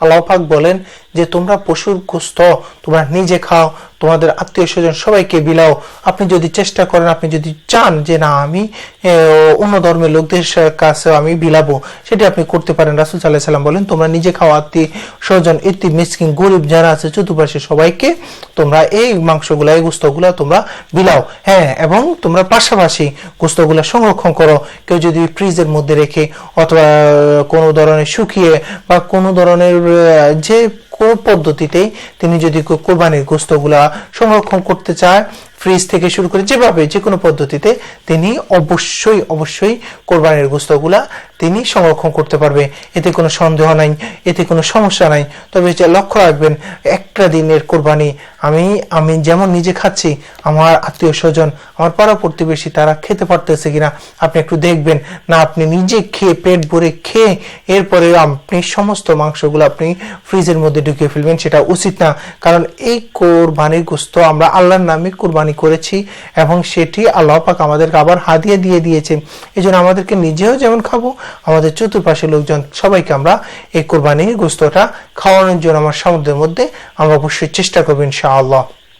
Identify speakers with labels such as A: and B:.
A: আল্লাহ পাক বলেন যে তোমরা পশুর গোস্ত তোমরা নিজে খাও, তোমাদের আত্মীয় স্বজন সবাইকে বিলাও। আপনি যদি চেষ্টা করেন, আপনি যদি চান যে না, আমি অন্য ধর্মের লোকদের কাছে আমি বিলাবো, সেটা আপনি করতে পারেন। রাসুল সাল্লাহ সাল্লাম বলেন, তোমরা নিজে খাও, আত্মীয় স্বজন, ইতি, মিসকিন, গরিব যারা আছে, চতুর্পাশে সবাইকে তোমরা এই মাংসগুলা, এই গোস্তগুলা তোমরা বিলাও। হ্যাঁ এবং তোমরা পাশাপাশি গোস্তগুলা সংরক্ষণ করো। কেউ যদি ফ্রিজের মধ্যে রেখে অথবা কোনো ধরনের শুকিয়ে বা কোনো ধরনের যে পদ্ধতিতে তিনি যদি কোরবানির গোস্তগুলা সংরক্ষণ করতে চায় ফ্রিজ থেকে শুরু করে যেভাবে যে কোনো পদ্ধতিতে তিনি অবশ্যই অবশ্যই কোরবানির গোস্তগুলা তিনি সংরক্ষণ করতে পারবে। এতে কোনো সন্দেহ নাই, এতে কোনো সমস্যা নাই। তবে যে লক্ষ্য রাখবেন, একটা দিনের কোরবানি আমি আমি যেমন নিজে খাচ্ছি, আমার আত্মীয় স্বজন, আমার পাড়া প্রতিবেশী তারা খেতে পারতেছে কিনা আপনি একটু দেখবেন। না, আপনি নিজে খেয়ে পেট ভরে খেয়ে এরপরে আপনি সমস্ত মাংসগুলো আপনি ফ্রিজের মধ্যে ঢুকিয়ে ফেলবেন, সেটা উচিত না। কারণ এই কোরবানির গোস্ত আমরা আল্লাহর নামে কোরবানি করেছি এবং সেটি আল্লাহ পাক আমাদেরকে আবার হাতিয়ে দিয়ে দিয়েছে। এই জন্য আমাদেরকে নিজেও যেমন খাব, আমাদের চতুর্পাশে লোকজন সবাইকে আমরা এই কোরবানির গোস্তটা খাওয়ানোর জন্য আমার সামুদ্রের মধ্যে আমরা অবশ্যই চেষ্টা করব ইনশাআল্লাহ।